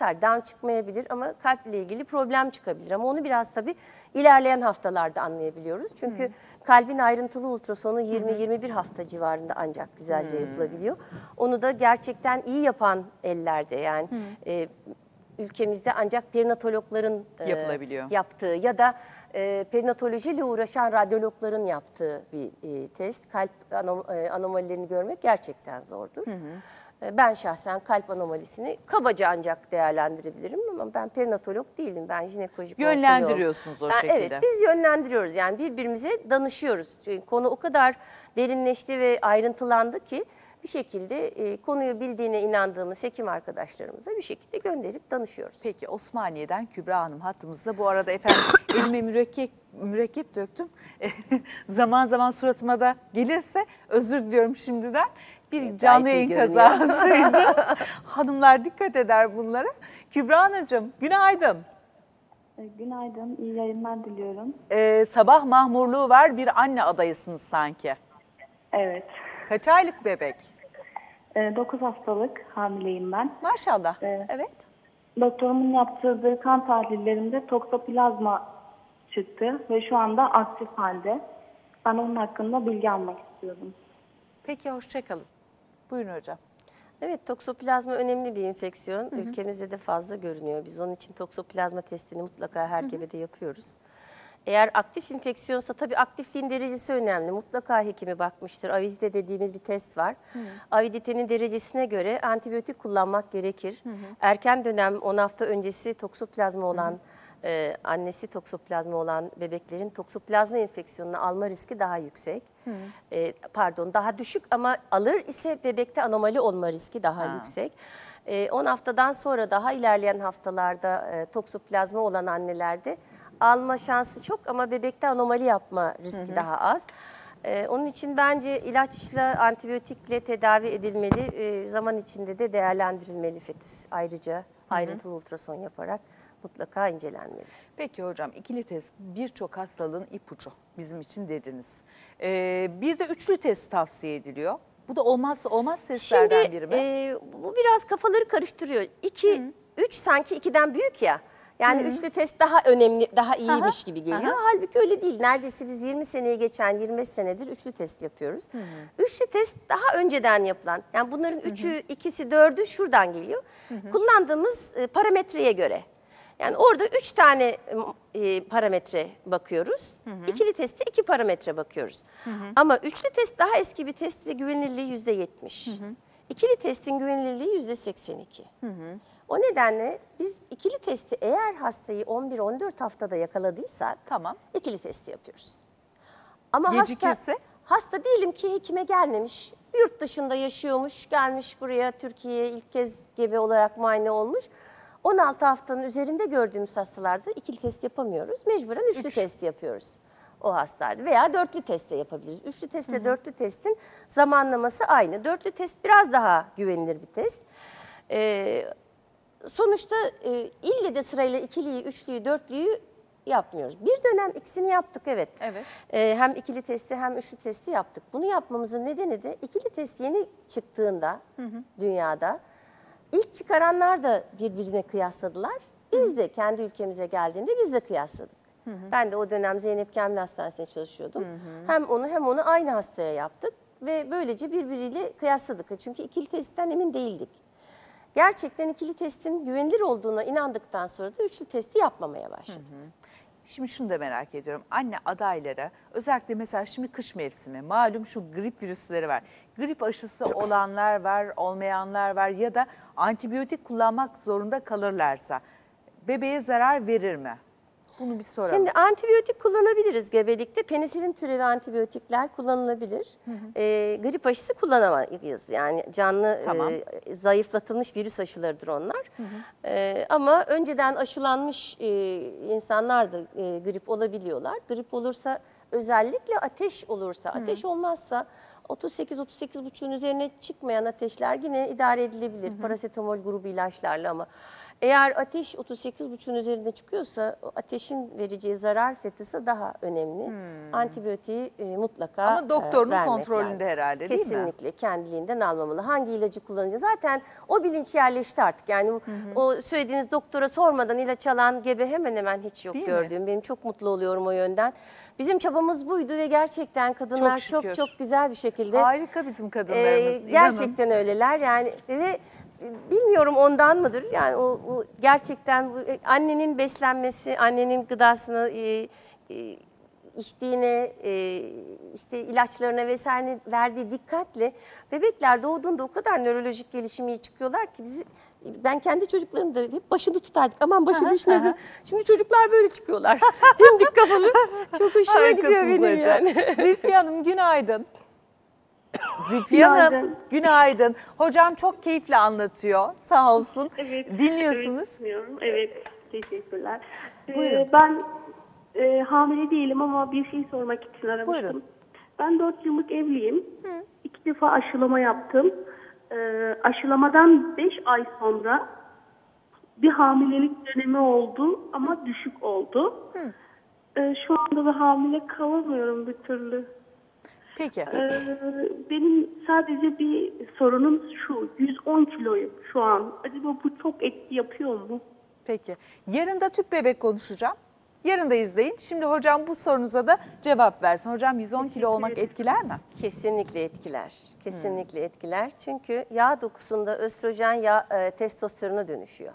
Down çıkmayabilir ama kalple ilgili problem çıkabilir. Ama onu biraz tabii ilerleyen haftalarda anlayabiliyoruz. Çünkü kalbin ayrıntılı ultrasonu 20-21 hafta civarında ancak güzelce yapılabiliyor. Onu da gerçekten iyi yapan ellerde yani e, ülkemizde ancak perinatologların e, Yapılabiliyor. yaptığı ya da e, perinatolojiyle uğraşan radyologların yaptığı bir e, test. Kalp anom- e, anomalilerini görmek gerçekten zordur. E, Ben şahsen kalp anomalisini kabaca ancak değerlendirebilirim ama ben perinatolog değilim. Ben jinekolojik. Yönlendiriyorsunuz o Ben- şekilde. Evet biz yönlendiriyoruz yani birbirimize danışıyoruz. Çünkü konu o kadar derinleşti ve ayrıntılandı ki bir şekilde e, konuyu bildiğine inandığımız hekim arkadaşlarımıza bir şekilde gönderip danışıyoruz. Peki Osmaniye'den Kübra Hanım hattımızda. Bu arada efendim elime mürekkep, mürekkep döktüm. zaman zaman suratıma da gelirse özür diliyorum şimdiden. Bir canlı yayın kazasıydı. Hanımlar dikkat eder bunlara. Kübra Hanımcığım günaydın. E, Günaydın, iyi yayınlar diliyorum. Ee, sabah mahmurluğu var bir anne adayısınız sanki. Evet, Kaç aylık bebek? 9 haftalık hamileyim ben. Maşallah. Evet. Evet. Doktorumun yaptırdığı kan tahlillerinde toksoplazma çıktı ve şu anda aktif halde. Ben onun hakkında bilgi almak istiyordum. Peki hoşçakalın. Buyurun hocam. Evet toksoplazma önemli bir enfeksiyon. Ülkemizde de fazla görünüyor. Biz onun için toksoplazma testini mutlaka her gebede yapıyoruz. Eğer aktif infeksiyonsa tabii aktifliğin derecesi önemli. Mutlaka hekimi bakmıştır. Avidite dediğimiz bir test var. Aviditenin derecesine göre antibiyotik kullanmak gerekir. Erken dönem 10 hafta öncesi toksoplazma olan e, annesi toksoplazma olan bebeklerin toksoplazma enfeksiyonunu alma riski daha yüksek. E, pardon daha düşük ama alır ise bebekte anomali olma riski daha Ha. yüksek. E, 10 haftadan sonra daha ilerleyen haftalarda e, toksoplazma olan annelerde alma şansı çok ama bebekte anomali yapma riski daha az. E, onun için bence ilaçla, antibiyotikle tedavi edilmeli. E, zaman içinde de değerlendirilmeli fetüs. Ayrıca ayrıntılı ultrason yaparak mutlaka incelenmeli. Peki hocam ikili test birçok hastalığın ipucu bizim için dediniz. Ee, bir de üçlü test tavsiye ediliyor. Bu da olmazsa olmaz testlerden Şimdi biri mi? e, bu biraz kafaları karıştırıyor. İki, üç sanki ikiden büyük ya. Yani üçlü test daha önemli, daha iyiymiş gibi geliyor. Halbuki öyle değil. Neredeyse biz 20 seneyi geçen 25 senedir üçlü test yapıyoruz. Üçlü test daha önceden yapılan. Yani bunların üçü, ikisi, dördü şuradan geliyor. Kullandığımız e, parametreye göre. Yani orada üç tane e, parametre bakıyoruz. İkili testte iki parametre bakıyoruz. Ama üçlü test daha eski bir test ve güvenilirliği yüzde yetmiş. İkili testin güvenilirliği yüzde seksen iki. O nedenle biz ikili testi eğer hastayı 11-14 haftada yakaladıysak Tamam. ikili testi yapıyoruz. Ama hasta, Gecikirse? hasta diyelim ki hekime gelmemiş, yurt dışında yaşıyormuş, gelmiş buraya Türkiye'ye ilk kez gebe olarak muayene olmuş. 16 haftanın üzerinde gördüğümüz hastalarda ikili test yapamıyoruz. Mecburen üçlü test yapıyoruz o hastalarda veya dörtlü test de yapabiliriz. Üçlü testle dörtlü testin zamanlaması aynı. Dörtlü test biraz daha güvenilir bir test. Ee, sonuçta e, ille de sırayla ikiliyi, üçlüyü, dörtlüyü yapmıyoruz. Bir dönem ikisini yaptık evet. Evet. Ee, hem ikili testi hem üçlü testi yaptık. Bunu yapmamızın nedeni de ikili test yeni çıktığında dünyada ilk çıkaranlar da birbirine kıyasladılar. Biz de kendi ülkemize geldiğinde biz de kıyasladık. Ben de o dönem Zeynep Kamil Hastanesi'nde çalışıyordum. Hem onu hem onu aynı hastaya yaptık ve böylece birbiriyle kıyasladık. Çünkü ikili testten emin değildik. Gerçekten ikili testin güvenilir olduğuna inandıktan sonra da üçlü testi yapmamaya başladık. Şimdi şunu da merak ediyorum. Anne adaylara özellikle mesela şimdi kış mevsimi malum şu grip virüsleri var. Grip aşısı olanlar var, olmayanlar var ya da antibiyotik kullanmak zorunda kalırlarsa bebeğe zarar verir mi? Bunu bir soralım. Şimdi antibiyotik kullanabiliriz gebelikte. Penisilin türevi antibiyotikler kullanılabilir. Ee, grip aşısı kullanamayız. Yani canlı Tamam. e, zayıflatılmış virüs aşılarıdır onlar. Ee, ama önceden aşılanmış e, insanlar da e, grip olabiliyorlar. Grip olursa özellikle ateş olursa, ateş olmazsa 38-38,5'un üzerine çıkmayan ateşler yine idare edilebilir. Parasetamol grubu ilaçlarla ama Eğer ateş 38,5'un üzerinde çıkıyorsa o ateşin vereceği zarar fetüse daha önemli. Antibiyotiği e, mutlaka Hmm. Ama doktorun e, kontrolünde lazım. herhalde, değil mi? Kesinlikle kendiliğinden almamalı. Hangi ilacı kullanacağız? Zaten o bilinç yerleşti artık. Yani o- o söylediğiniz doktora sormadan ilaç alan gebe hemen hemen hiç yok Değil mi? gördüğüm. Benim çok mutlu oluyorum o yönden. Bizim çabamız buydu ve gerçekten kadınlar Çok çok şükür. çok, güzel bir şekilde Harika bizim kadınlarımız. inanın. gerçekten öyleler yani ve e, bilmiyorum ondan mıdır yani o, o gerçekten bu, e, annenin beslenmesi, annenin gıdasını e, e, içtiğine, e, işte ilaçlarına vesaire verdiği dikkatle bebekler doğduğunda o kadar nörolojik gelişimi iyi çıkıyorlar ki bizi ben kendi çocuklarım da hep başını tutardık. Aman başı düşmesin. Şimdi çocuklar böyle çıkıyorlar. Dimdik kafalı. Çok hoşuma gidiyor benim hocam. yani. Zülfiye Hanım günaydın. Zülfiye Hanım Günaydın. günaydın. Hocam çok keyifli anlatıyor. Sağ olsun. Evet. Dinliyorsunuz. Evet, dinliyorum. Evet, teşekkürler. Ee, ben e, hamile değilim ama bir şey sormak için aramıştım. Buyurun. Ben 4 yıllık evliyim. İki defa aşılama yaptım. Ee, aşılamadan 5 ay sonra bir hamilelik dönemi oldu ama düşük oldu. Ee, şu anda da hamile kalamıyorum bir türlü. Peki. Ee, benim sadece bir sorunum şu. 110 kiloyum şu an. Acaba bu çok etki yapıyor mu? Peki. Yarın da tüp bebek konuşacağım. Yarın da izleyin. Şimdi hocam bu sorunuza da cevap versin. Hocam 110 kilo olmak etkiler mi? Kesinlikle etkiler. Kesinlikle etkiler. Çünkü yağ dokusunda östrojen yağ e, testosterona dönüşüyor.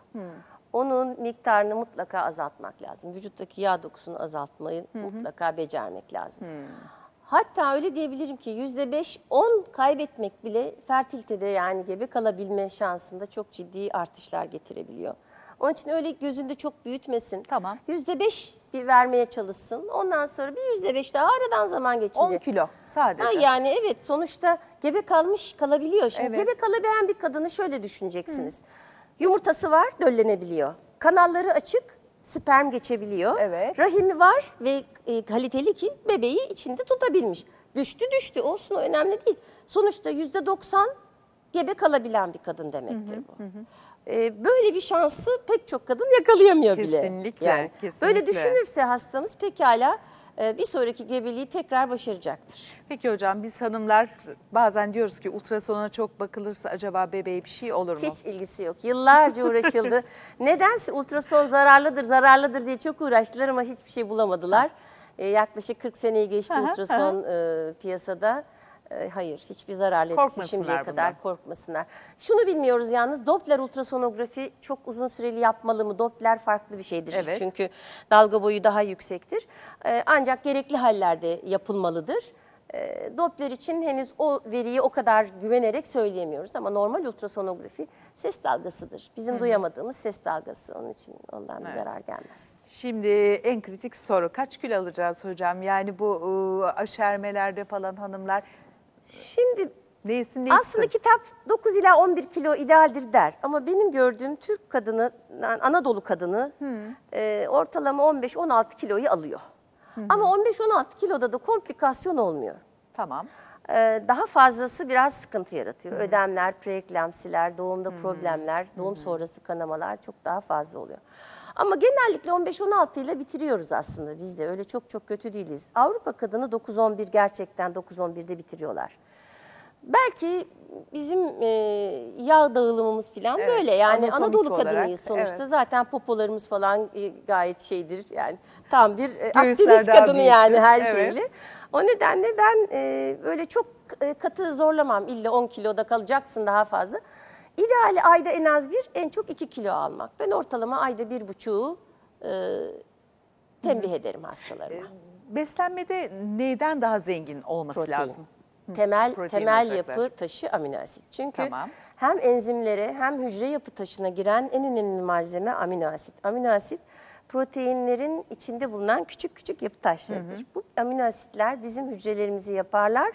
Onun miktarını mutlaka azaltmak lazım. Vücuttaki yağ dokusunu azaltmayı mutlaka becermek lazım. Hatta öyle diyebilirim ki yüzde beş, on kaybetmek bile fertilitede yani gebe kalabilme şansında çok ciddi artışlar getirebiliyor. Onun için öyle gözünde çok büyütmesin. Tamam. Yüzde beş bir vermeye çalışsın. Ondan sonra bir yüzde beş daha aradan zaman geçince. 10 kilo sadece. Ha, yani evet sonuçta gebe kalmış kalabiliyor. Şimdi Evet. gebe kalabilen bir kadını şöyle düşüneceksiniz. Yumurtası var döllenebiliyor. Kanalları açık sperm geçebiliyor. Evet. Rahimi var ve e, kaliteli ki bebeği içinde tutabilmiş. Düştü düştü olsun o önemli değil. Sonuçta yüzde doksan gebe kalabilen bir kadın demektir bu. E, böyle bir şansı pek çok kadın yakalayamıyor bile. Kesinlikle, Yani kesinlikle. Böyle düşünürse hastamız pekala bir sonraki gebeliği tekrar başaracaktır. Peki hocam biz hanımlar bazen diyoruz ki ultrasona çok bakılırsa acaba bebeğe bir şey olur mu? Hiç ilgisi yok. Yıllarca uğraşıldı. Nedense ultrason zararlıdır, zararlıdır diye çok uğraştılar ama hiçbir şey bulamadılar. Ee, yaklaşık 40 seneyi geçti ultrason e, piyasada. E, hayır, hiçbir zararlı etkisi şimdiye bundan. kadar korkmasınlar. Şunu bilmiyoruz yalnız, Doppler ultrasonografi çok uzun süreli yapmalı mı? Doppler farklı bir şeydir. Evet. Çünkü dalga boyu daha yüksektir. E, ancak gerekli hallerde yapılmalıdır. E, Doppler için henüz o veriyi o kadar güvenerek söyleyemiyoruz ama normal ultrasonografi ses dalgasıdır. Bizim duyamadığımız ses dalgası. Onun için ondan bir zarar gelmez. Şimdi en kritik soru kaç kilo alacağız hocam? Yani bu ıı, aşermelerde falan hanımlar Şimdi neysin neysin? aslında kitap 9 ila 11 kilo idealdir der. Ama benim gördüğüm Türk kadını, yani Anadolu kadını e, ortalama 15-16 kiloyu alıyor. Ama 15-16 kiloda da komplikasyon olmuyor. Tamam. Ee, daha fazlası biraz sıkıntı yaratıyor. Ödemler, preeklamsiler, doğumda problemler, doğum sonrası kanamalar çok daha fazla oluyor. Ama genellikle 15-16 ile bitiriyoruz aslında biz de. Öyle çok çok kötü değiliz. Avrupa kadını 9-11 gerçekten 9-11'de bitiriyorlar. Belki bizim e, yağ dağılımımız falan Evet, böyle. Yani Anadolu olarak, kadınıyız sonuçta. evet. Zaten popolarımız falan e, gayet şeydir. Yani tam bir e, daha kadını yani büyüktür, her evet. şeyle. O nedenle ben e, böyle çok e, katı zorlamam. İlla 10 kiloda kalacaksın daha fazla. İdeali ayda en az bir, en çok 2 kilo almak. Ben ortalama ayda bir buçuğu e, tembih ederim hastalarıma. Beslenmede neyden daha zengin olması Protein. lazım? Temel protein temel yapı taşı amino asit. Çünkü Tamam. hem enzimlere hem hücre yapı taşına giren en önemli malzeme amino asit. Amino asit proteinlerin içinde bulunan küçük küçük yapı taşlarıdır. Bu amino asitler bizim hücrelerimizi yaparlar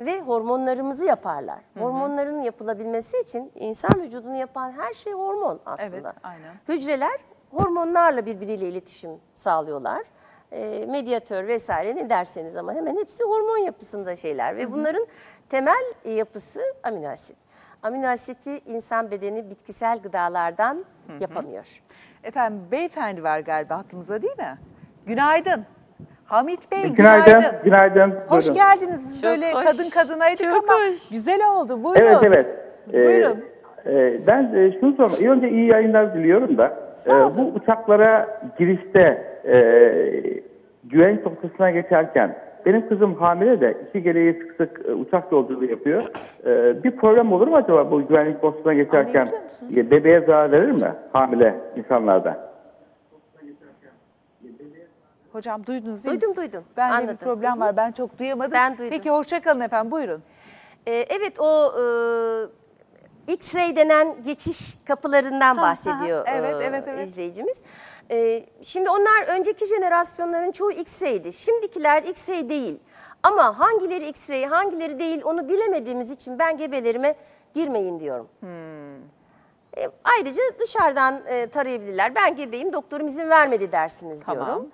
ve hormonlarımızı yaparlar. Hormonların yapılabilmesi için insan vücudunu yapan her şey hormon aslında. Evet, aynen. Hücreler hormonlarla birbiriyle iletişim sağlıyorlar. E, medyatör vesaire ne derseniz ama hemen hepsi hormon yapısında şeyler ve bunların temel yapısı amino asit. Amino asiti insan bedeni bitkisel gıdalardan yapamıyor. Efendim beyefendi var galiba hattımızda değil mi? Günaydın. Hamit Bey Günaydın, günaydın. günaydın. Hoş Buyurun. geldiniz. Biz Çok böyle hoş, kadın kadınaydık çok ama hoş. güzel oldu. Buyurun. Evet, evet. Ee, Buyurun. e, ben e, şunu sormak, iyi önce iyi yayınlar diliyorum da, e, bu uçaklara girişte e, güvenlik noktasına geçerken, benim kızım hamile de işi gereği sık sık e, uçak yolculuğu yapıyor. E, bir problem olur mu acaba bu güvenlik noktasına geçerken? Anlayabiliyor musunuz? E, bebeğe zarar verir mi hamile insanlarda? Hocam duydunuz değil Duydum, mi? duydum. Bende bir Anladım. problem var. Ben çok duyamadım. Ben duydum. Peki hoşça kalın efendim. Buyurun. Ee, evet o e, X-ray denen geçiş kapılarından Ha, bahsediyor ha, evet, e, evet, evet. izleyicimiz. E, şimdi onlar önceki jenerasyonların çoğu X-ray'di. Şimdikiler X-ray değil. Ama hangileri X-ray, hangileri değil onu bilemediğimiz için ben gebelerime girmeyin diyorum. E, ayrıca dışarıdan e, tarayabilirler. Ben gebeyim, doktorum izin vermedi dersiniz Tamam. diyorum.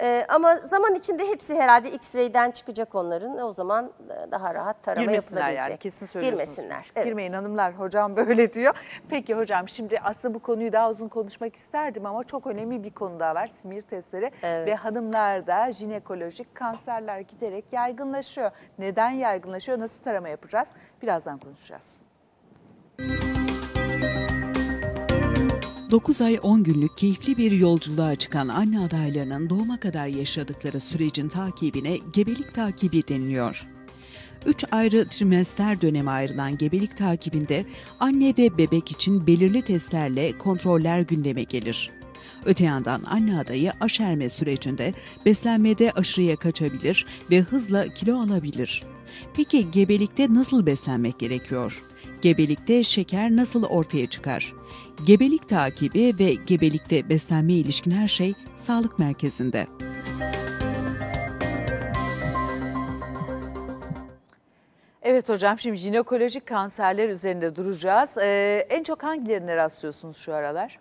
E, ama zaman içinde hepsi herhalde X-ray'den çıkacak onların. O zaman e, daha rahat tarama Girmesinler yapılabilecek. yani kesin söylüyorsunuz. Girmesinler. Evet. Girmeyin hanımlar hocam böyle diyor. Peki hocam şimdi aslında bu konuyu daha uzun konuşmak isterdim ama çok önemli bir konu daha var. Simir testleri Evet. ve hanımlarda jinekolojik kanserler giderek yaygınlaşıyor. Neden yaygınlaşıyor? Nasıl tarama yapacağız? Birazdan konuşacağız. 9 ay 10 günlük keyifli bir yolculuğa çıkan anne adaylarının doğuma kadar yaşadıkları sürecin takibine gebelik takibi deniliyor. 3 ayrı trimester döneme ayrılan gebelik takibinde anne ve bebek için belirli testlerle kontroller gündeme gelir. Öte yandan anne adayı aşerme sürecinde beslenmede aşırıya kaçabilir ve hızla kilo alabilir. Peki gebelikte nasıl beslenmek gerekiyor? Gebelikte şeker nasıl ortaya çıkar? Gebelik takibi ve gebelikte beslenme ilişkin her şey sağlık merkezinde. Evet hocam şimdi jinekolojik kanserler üzerinde duracağız. Ee, en çok hangilerine rastlıyorsunuz şu aralar?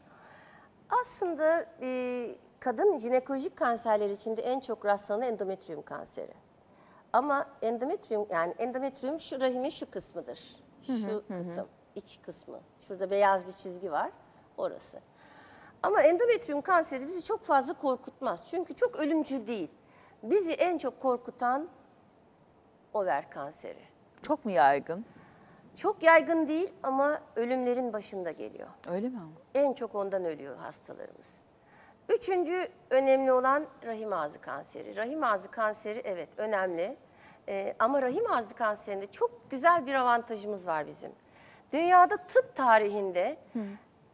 Aslında e, kadın jinekolojik kanserler içinde en çok rastlanan endometrium kanseri. Ama endometrium yani endometrium şu rahimin şu kısmıdır. Şu kısım, iç kısmı. Şurada beyaz bir çizgi var, orası. Ama endometrium kanseri bizi çok fazla korkutmaz. Çünkü çok ölümcül değil. Bizi en çok korkutan over kanseri. Çok mu yaygın? Çok yaygın değil ama ölümlerin başında geliyor. Öyle mi? En çok ondan ölüyor hastalarımız. Üçüncü önemli olan rahim ağzı kanseri. Rahim ağzı kanseri evet önemli. Ee, ama rahim ağzı kanserinde çok güzel bir avantajımız var bizim. Dünyada tıp tarihinde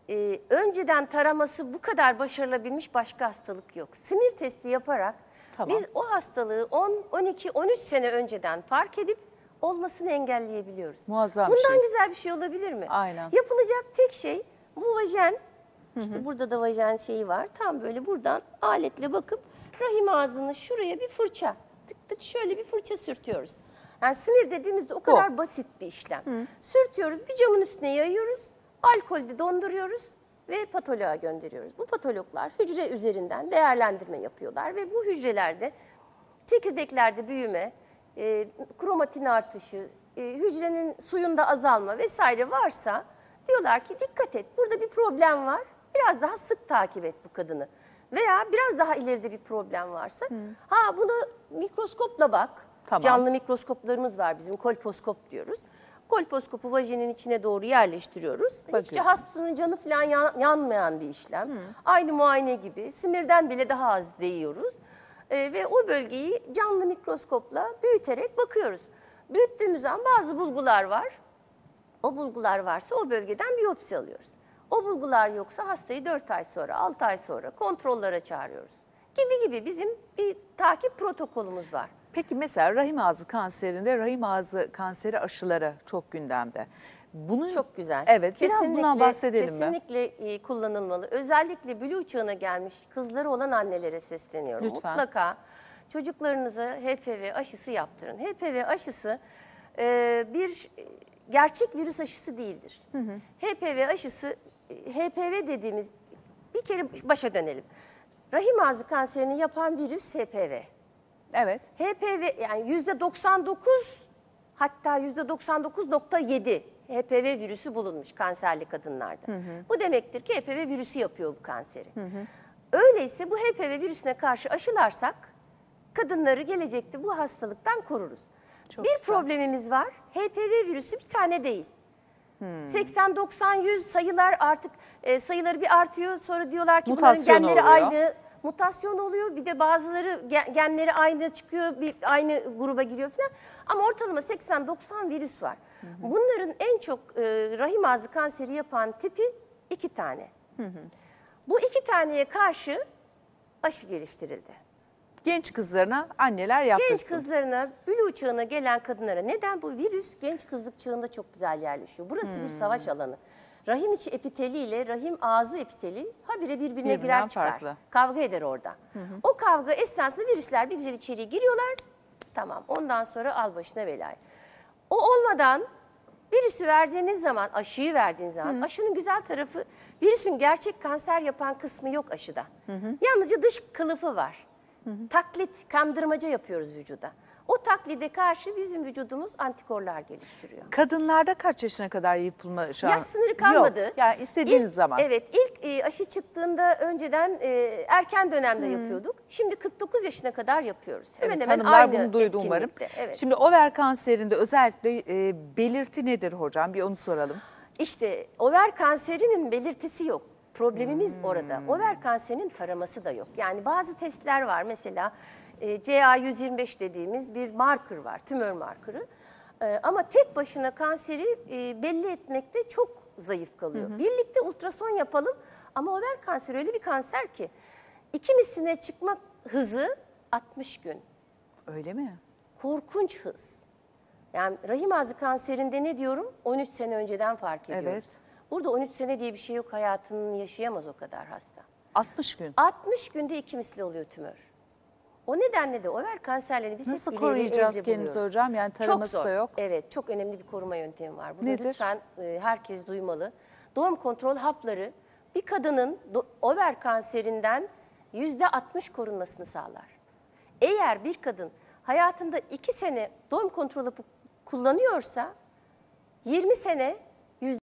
e, önceden taraması bu kadar başarılabilmiş başka hastalık yok. Simir testi yaparak Tamam. biz o hastalığı 10, 12, 13 sene önceden fark edip olmasını engelleyebiliyoruz. Muazzam Bundan şey. güzel bir şey olabilir mi? Aynen. Yapılacak tek şey bu vajen. İşte burada da vajen şeyi var. Tam böyle buradan aletle bakıp rahim ağzını şuraya bir fırça. Tık tık şöyle bir fırça sürtüyoruz. Yani simir dediğimizde o kadar basit bir işlem. Sürtüyoruz, bir camın üstüne yayıyoruz. Alkolde donduruyoruz ve patoloğa gönderiyoruz. Bu patologlar hücre üzerinden değerlendirme yapıyorlar ve bu hücrelerde çekirdeklerde büyüme, e, kromatin artışı, e, hücrenin suyunda azalma vesaire varsa diyorlar ki dikkat et burada bir problem var. Biraz daha sık takip et bu kadını. Veya biraz daha ileride bir problem varsa ha bunu mikroskopla bak. Tamam. Canlı mikroskoplarımız var bizim kolposkop diyoruz. Kolposkopu vajinin içine doğru yerleştiriyoruz. Hiç de Bakıyorum. hastanın canı falan yan- yanmayan bir işlem. Aynı muayene gibi simirden bile daha az değiyoruz. Ee, ve o bölgeyi canlı mikroskopla büyüterek bakıyoruz. Büyüttüğümüz zaman bazı bulgular var. O bulgular varsa o bölgeden biyopsi alıyoruz. O bulgular yoksa hastayı 4 ay sonra, 6 ay sonra kontrollere çağırıyoruz. Gibi gibi bizim bir takip protokolümüz var. Peki mesela rahim ağzı kanserinde rahim ağzı kanseri aşıları çok gündemde. Bunun Çok güzel. Evet, biraz bundan bahsedelim mi? Kesinlikle e, kullanılmalı. Özellikle blue çağına gelmiş kızları olan annelere sesleniyorum. Lütfen. Mutlaka çocuklarınıza HPV aşısı yaptırın. HPV aşısı e, bir gerçek virüs aşısı değildir. HPV aşısı, e, HPV dediğimiz bir kere başa dönelim. Rahim ağzı kanserini yapan virüs HPV. Evet. HPV yani yüzde 99 hatta yüzde 99.7 HPV virüsü bulunmuş kanserli kadınlarda. Bu demektir ki HPV virüsü yapıyor bu kanseri. Öyleyse bu HPV virüsüne karşı aşılarsak kadınları gelecekte bu hastalıktan koruruz. Çok bir güzel. problemimiz var. HPV virüsü bir tane değil. 80, 90, 100 sayılar artık e, sayıları bir artıyor. Sonra diyorlar ki bunların Mutasyon genleri oluyor. aynı. Mutasyon oluyor. Bir de bazıları gen- genleri aynı çıkıyor. Bir aynı gruba giriyor falan. Ama ortalama 80-90 virüs var. Bunların en çok e, rahim ağzı kanseri yapan tipi iki tane. Bu iki taneye karşı aşı geliştirildi. Genç kızlarına anneler yaptırsın. Genç kızlarına, bülü çağına gelen kadınlara neden bu virüs genç kızlık çağında çok güzel yerleşiyor? Burası bir savaş alanı. Rahim içi epiteli ile rahim ağzı epiteli habire birbirine Birbirinden girer çıkar. farklı. Kavga eder orada. O kavga esnasında virüsler bir güzel içeriye giriyorlar. Tamam ondan sonra al başına belayı. O olmadan virüsü verdiğiniz zaman, aşıyı verdiğiniz zaman aşının güzel tarafı virüsün gerçek kanser yapan kısmı yok aşıda. Yalnızca dış kılıfı var. Taklit, kandırmaca yapıyoruz vücuda. O taklide karşı bizim vücudumuz antikorlar geliştiriyor. Kadınlarda kaç yaşına kadar yapılma şansı? Yaş sınırı kalmadı. Yok, yani istediğiniz İlk- zaman. Evet ilk e, aşı çıktığında önceden e, erken dönemde yapıyorduk. Şimdi 49 yaşına kadar yapıyoruz. Hemen Evet, hemen aynı bunu duydu umarım. Evet. Şimdi over kanserinde özellikle e, belirti nedir hocam? Bir onu soralım. İşte over kanserinin belirtisi yok. Problemimiz Hmm. orada. Over kanserinin taraması da yok. Yani bazı testler var. Mesela e, CA125 dediğimiz bir marker var, tümör markırı. E, ama tek başına kanseri e, belli etmekte çok zayıf kalıyor. Birlikte ultrason yapalım ama over kanseri öyle bir kanser ki iki misline çıkma hızı 60 gün. Öyle mi? Korkunç hız. Yani rahim ağzı kanserinde ne diyorum? 13 sene önceden fark ediyoruz. Evet. Burada 13 sene diye bir şey yok. Hayatını yaşayamaz o kadar hasta. 60 gün. 60 günde iki misli oluyor tümör. O nedenle de over kanserlerini biz Nasıl hep koruyacağız kendimizi buluyoruz. hocam? Yani taraması çok zor. da yok. Evet, çok önemli bir koruma yöntemi var. Bunu Nedir? lütfen e, herkes duymalı. Doğum kontrol hapları bir kadının over kanserinden yüzde 60 korunmasını sağlar. Eğer bir kadın hayatında 2 sene doğum kontrol hapı kullanıyorsa 20 sene